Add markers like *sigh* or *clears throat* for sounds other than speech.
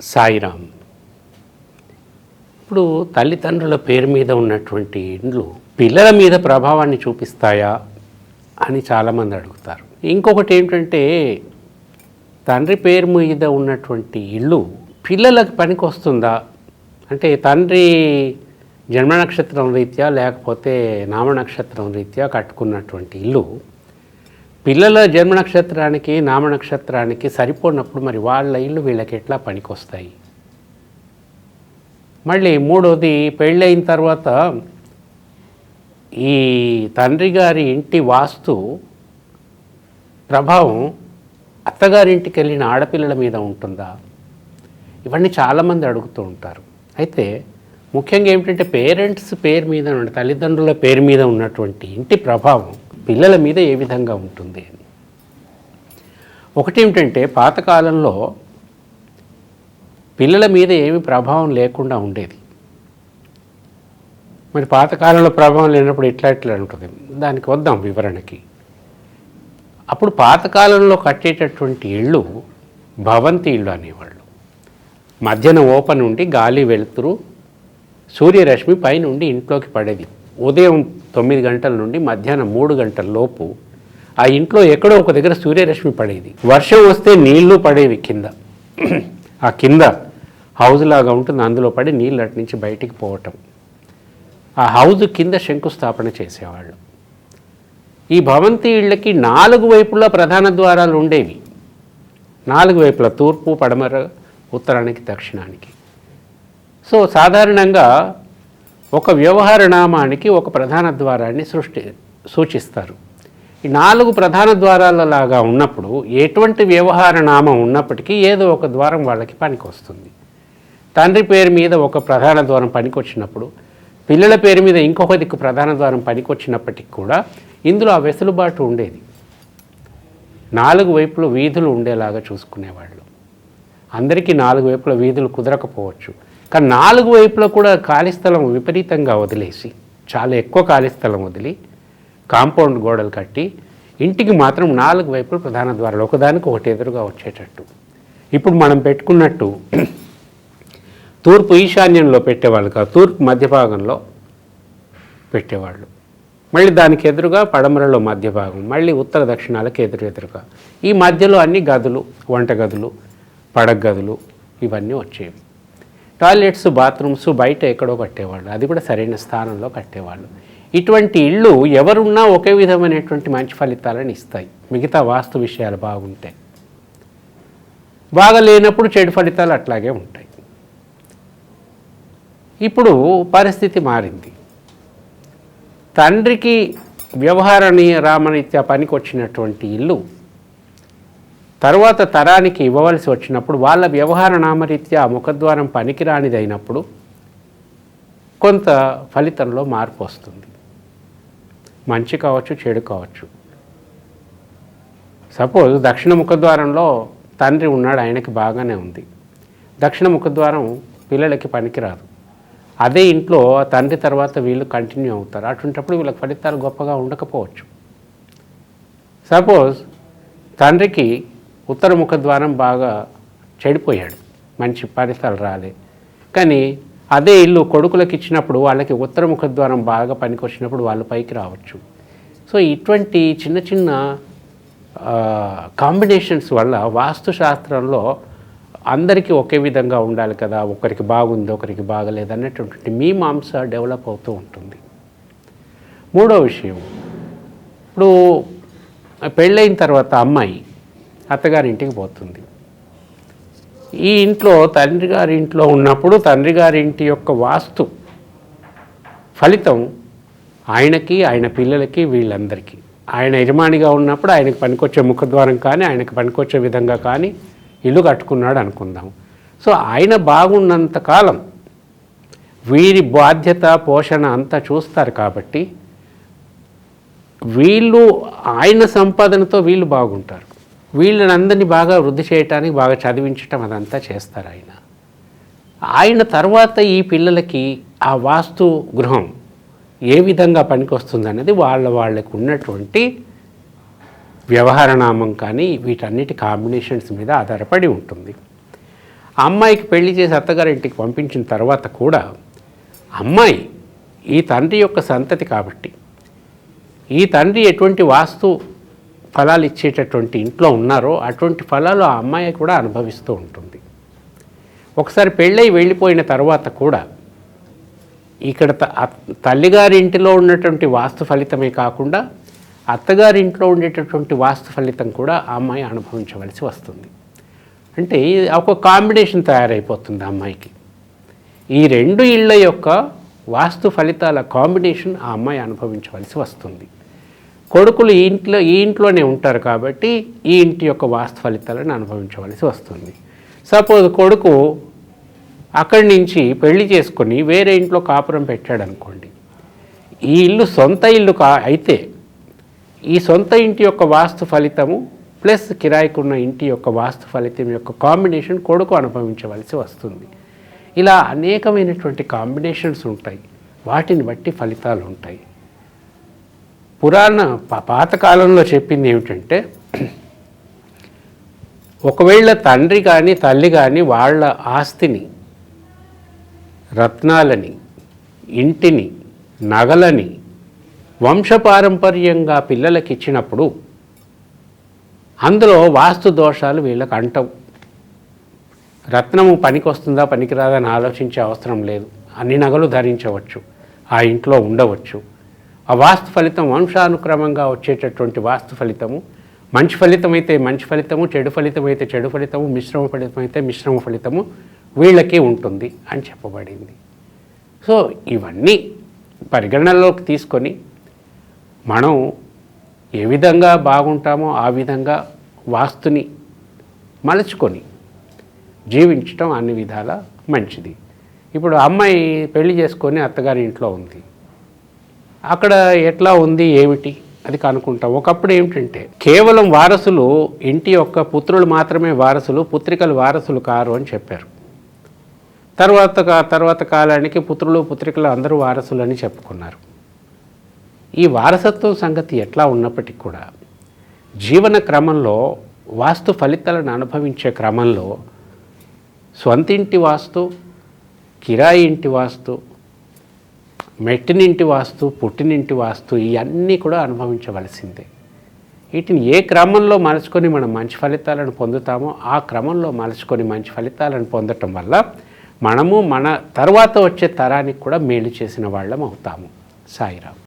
సాయిరామ్. ఇప్పుడు తల్లిదండ్రుల పేరు మీద ఉన్నటువంటి ఇండ్లు పిల్లల మీద ప్రభావాన్ని చూపిస్తాయా అని చాలామంది అడుగుతారు. ఇంకొకటి ఏంటంటే తండ్రి పేరు మీద ఉన్నటువంటి ఇల్లు పిల్లలకు పనికి వస్తుందా అంటే తండ్రి జన్మ నక్షత్రం రీత్యా లేకపోతే నామ నక్షత్రం రీత్యా కట్టుకున్నటువంటి ఇల్లు పిల్లల జన్మ నక్షత్రానికి నామ నక్షత్రానికి సరిపోనప్పుడు మరి వాళ్ళ ఇల్లు వీళ్ళకి ఎట్లా పనికొస్తాయి? మళ్ళీ మూడోది పెళ్ళైన తర్వాత ఈ తండ్రి గారి ఇంటి వాస్తు ప్రభావం అత్తగారింటికి వెళ్ళిన ఆడపిల్లల మీద ఉంటుందా? ఇవన్నీ చాలామంది అడుగుతూ ఉంటారు. అయితే ముఖ్యంగా ఏమిటంటే పేరెంట్స్ పేరు మీద తల్లిదండ్రుల పేరు మీద ఉన్నటువంటి ఇంటి ప్రభావం పిల్లల మీద ఏ విధంగా ఉంటుంది? అని ఒకటేమిటంటే పాతకాలంలో పిల్లల మీద ఏమి ప్రభావం లేకుండా ఉండేది. మరి పాతకాలంలో ప్రభావం లేనప్పుడు ఇట్లా ఇట్లా ఉంటుంది? దానికి వద్దాం వివరణకి. అప్పుడు పాతకాలంలో కట్టేటటువంటి ఇళ్ళు భవంతి ఇళ్ళు అనేవాళ్ళు. మధ్యన ఓపెన్ ఉండి గాలి వెలుతురు సూర్యరశ్మి పైనుండి ఇంట్లోకి పడేది. ఉదయం తొమ్మిది గంటల నుండి మధ్యాహ్నం మూడు గంటల లోపు ఆ ఇంట్లో ఎక్కడో ఒక దగ్గర సూర్యరశ్మి పడేది. వర్షం వస్తే నీళ్ళు పడేవి కింద. ఆ కింద హౌజ్ లాగా ఉంటుంది. అందులో పడి నీళ్ళు అటు నుంచి బయటికి పోవటం. ఆ హౌజ్ కింద శంకుస్థాపన చేసేవాళ్ళు. ఈ భవంతి ఇళ్ళకి నాలుగు వైపులా ప్రధాన ద్వారాలు ఉండేవి. నాలుగు వైపులా తూర్పు పడమర ఉత్తరానికి దక్షిణానికి. సో సాధారణంగా ఒక వ్యవహార నామానికి ఒక ప్రధాన ద్వారాన్ని సృష్టి సూచిస్తారు. ఈ నాలుగు ప్రధాన ద్వారాల లాగా ఉన్నప్పుడు ఎటువంటి వ్యవహార నామం ఉన్నప్పటికీ ఏదో ఒక ద్వారం వాళ్ళకి పనికి వస్తుంది తండ్రి పేరు మీద ఒక ప్రధాన ద్వారం పనికొచ్చినప్పుడు పిల్లల పేరు మీద ఇంకొక దిక్కు ప్రధాన ద్వారం పనికొచ్చినప్పటికి కూడా ఇందులో ఆ వెసులుబాటు ఉండేది. నాలుగు వైపులు వీధులు ఉండేలాగా చూసుకునేవాళ్ళు. అందరికీ నాలుగు వైపుల వీధులు కుదరకపోవచ్చు. కానీ నాలుగు వైపులా కూడా ఖాళీ స్థలం విపరీతంగా వదిలేసి చాలా ఎక్కువ ఖాళీ స్థలం వదిలి కాంపౌండ్ గోడలు కట్టి ఇంటికి మాత్రం నాలుగు వైపులు ప్రధాన ద్వారాలు ఒకదానికి ఒకటి ఎదురుగా వచ్చేటట్టు. ఇప్పుడు మనం పెట్టుకున్నట్టు *clears throat* తూర్పు ఈశాన్యంలో పెట్టేవాళ్ళు కాదు తూర్పు మధ్య భాగంలో పెట్టేవాళ్ళు. మళ్ళీ దానికి ఎదురుగా పడమరలో మధ్య భాగం మళ్ళీ ఉత్తర దక్షిణాలకు ఎదురు ఎదురుగా. ఈ మధ్యలో అన్ని గదులు వంట గదులు పడగ గదులు ఇవన్నీ వచ్చేవి. టాయిలెట్స్ బాత్రూమ్స్ బయట ఎక్కడో కట్టేవాళ్ళు. అది కూడా సరైన స్థానంలో కట్టేవాళ్ళు. ఇటువంటి ఇళ్ళు ఎవరున్నా ఒకే విధమైనటువంటి మంచి ఫలితాలను ఇస్తాయి. మిగతా వాస్తు విషయాలు బాగుంటాయి బాగా లేనప్పుడు చెడు ఫలితాలు అట్లాగే ఉంటాయి. ఇప్పుడు పరిస్థితి మారింది. తండ్రికి వ్యవహారణీయ రామనిత్య పనికి వచ్చినటువంటి ఇల్లు తర్వాత తరానికి ఇవ్వవలసి వచ్చినప్పుడు వాళ్ళ వ్యవహార నామరీత్యా ముఖద్వారం పనికిరానిదైనప్పుడు కొంత ఫలితంలో మార్పు వస్తుంది. మంచి కావచ్చు చెడు కావచ్చు. సపోజ్ దక్షిణ ముఖద్వారంలో తండ్రి ఉన్నాడు ఆయనకి బాగానే ఉంది. దక్షిణ ముఖద్వారం పిల్లలకి పనికిరాదు. అదే ఇంట్లో తండ్రి తర్వాత వీళ్ళు కంటిన్యూ అవుతారు. అటువంటప్పుడు వీళ్ళకి ఫలితాలు గొప్పగా ఉండకపోవచ్చు. సపోజ్ తండ్రికి ఉత్తర ముఖద్వారం బాగా చెడిపోయాడు. మంచి ఫలితాలు రాలే. కానీ అదే ఇల్లు కొడుకులకు ఇచ్చినప్పుడు వాళ్ళకి ఉత్తర ముఖద్వారం బాగా పనికొచ్చినప్పుడు వాళ్ళు పైకి రావచ్చు. సో ఇటువంటి చిన్న చిన్న కాంబినేషన్స్ వల్ల వాస్తుశాస్త్రంలో అందరికీ ఒకే విధంగా ఉండాలి కదా ఒకరికి బాగుంది ఒకరికి బాగలేదు అన్నటువంటి మీ మాంస డెవలప్ అవుతూ ఉంటుంది. మూడో విషయం. ఇప్పుడు పెళ్ళైన తర్వాత అమ్మాయి అత్తగారి ఇంటికి పోతుంది. ఈ ఇంట్లో తండ్రి గారి ఇంట్లో ఉన్నప్పుడు తండ్రి గారి ఇంటి యొక్క వాస్తు ఫలితం ఆయనకి ఆయన పిల్లలకి వీళ్ళందరికీ. ఆయన యజమానిగా ఉన్నప్పుడు ఆయనకు పనికొచ్చే ముఖద్వారం కానీ ఆయనకు పనికొచ్చే విధంగా కానీ ఇల్లు కట్టుకున్నాడు అనుకుందాం. సో ఆయన బాగున్నంత కాలం వీరి బాధ్యత పోషణ అంతా చూస్తారు కాబట్టి వీళ్ళు ఆయన సంపాదనతో వీళ్ళు బాగుంటారు. వీళ్ళనందరినీ బాగా వృద్ధి చేయటానికి బాగా చదివించటం అదంతా చేస్తారు ఆయన. ఆయన తర్వాత ఈ పిల్లలకి ఆ వాస్తు గృహం ఏ విధంగా పనికొస్తుంది అనేది వాళ్ళ వాళ్ళకు ఉన్నటువంటి వ్యవహార నామం కానీ వీటన్నిటి కాంబినేషన్స్ మీద ఆధారపడి ఉంటుంది. అమ్మాయికి పెళ్ళి చేసి అత్తగారింటికి పంపించిన తర్వాత కూడా అమ్మాయి ఈ తండ్రి యొక్క సంతతి కాబట్టి ఈ తండ్రి ఎటువంటి వాస్తు ఫలాలు ఇచ్చేటటువంటి ఇంట్లో ఉన్నారో అటువంటి ఫలాలు ఆ అమ్మాయి కూడా అనుభవిస్తూ ఉంటుంది. ఒకసారి పెళ్ళై వెళ్ళిపోయిన తర్వాత కూడా ఇక్కడ త- తల్లిగారి ఇంటిలో ఉన్నటువంటి వాస్తు ఫలితమే కాకుండా అత్తగారి ఇంట్లో ఉండేటటువంటి వాస్తు ఫలితం కూడా ఆ అమ్మాయి అనుభవించవలసి వస్తుంది. అంటే ఒక కాంబినేషన్ తయారైపోతుంది అమ్మాయికి. ఈ రెండు ఇళ్ళ యొక్క వాస్తు ఫలితాల కాంబినేషన్ ఆ అమ్మాయి అనుభవించవలసి వస్తుంది. కొడుకులు ఈ ఇంట్లో ఈ ఇంట్లోనే ఉంటారు కాబట్టి ఈ ఇంటి యొక్క వాస్తు ఫలితాలను అనుభవించవలసి వస్తుంది. సపోజ్ కొడుకు అక్కడి నుంచి పెళ్ళి చేసుకొని వేరే ఇంట్లో కాపురం పెట్టాడు అనుకోండి ఈ ఇల్లు సొంత ఇల్లు కా అయితే ఈ సొంత ఇంటి యొక్క వాస్తు ఫలితము ప్లస్ కిరాయికున్న ఇంటి యొక్క వాస్తు ఫలితం యొక్క కాంబినేషన్ కొడుకు అనుభవించవలసి వస్తుంది. ఇలా అనేకమైనటువంటి కాంబినేషన్స్ ఉంటాయి. వాటిని బట్టి ఫలితాలు ఉంటాయి. పురాణ పాతకాలంలో చెప్పింది ఏమిటంటే ఒకవేళ తండ్రి కానీ తల్లి కానీ వాళ్ళ ఆస్తిని రత్నాలని ఇంటిని నగలని వంశపారంపర్యంగా పిల్లలకి ఇచ్చినప్పుడు అందులో వాస్తు దోషాలు వీళ్ళకి అంటవు. రత్నము పనికొస్తుందా పనికిరాదా అని ఆలోచించే అవసరం లేదు. అన్ని నగలు ధరించవచ్చు. ఆ ఇంట్లో ఉండవచ్చు. ఆ వాస్తు ఫలితం వంశానుక్రమంగా వచ్చేటటువంటి వాస్తు ఫలితము. మంచి ఫలితం అయితే మంచి ఫలితము చెడు ఫలితం అయితే చెడు ఫలితము మిశ్రమ ఫలితం అయితే మిశ్రమ ఫలితము వీళ్ళకి ఉంటుంది అని చెప్పబడింది. సో ఇవన్నీ పరిగణనలోకి తీసుకొని మనం ఏ విధంగా బాగుంటామో ఆ విధంగా వాస్తుని మలుచుకొని జీవించటం అన్ని విధాల మంచిది. ఇప్పుడు అమ్మాయి పెళ్ళి చేసుకొని అత్తగారి ఇంట్లో ఉంది. అక్కడ ఎట్లా ఉంది ఏమిటి అది కనుక్కుంటాం. ఒకప్పుడు ఏమిటంటే కేవలం వారసులు ఇంటి యొక్క పుత్రులు మాత్రమే వారసులు పుత్రికలు వారసులు కారు అని చెప్పారు. తర్వాత కా- తర్వాత కాలానికి పుత్రులు పుత్రికలు అందరూ వారసులు అని చెప్పుకున్నారు. ఈ వారసత్వం సంగతి ఎట్లా ఉన్నప్పటికీ కూడా జీవన క్రమంలో వాస్తు ఫలితాలను అనుభవించే క్రమంలో స్వంతింటి వాస్తు కిరాయి ఇంటి వాస్తు మెట్టినింటి వాస్తు పుట్టినింటి వాస్తు ఇవన్నీ కూడా అనుభవించవలసిందే. వీటిని ఏ క్రమంలో మలుచుకొని మనం మంచి ఫలితాలను పొందుతామో ఆ క్రమంలో మలుచుకొని మంచి ఫలితాలను పొందటం వల్ల మనము మన తర్వాత వచ్చే తరానికి కూడా మేలు చేసిన వాళ్ళం అవుతాము. సాయిరామ్.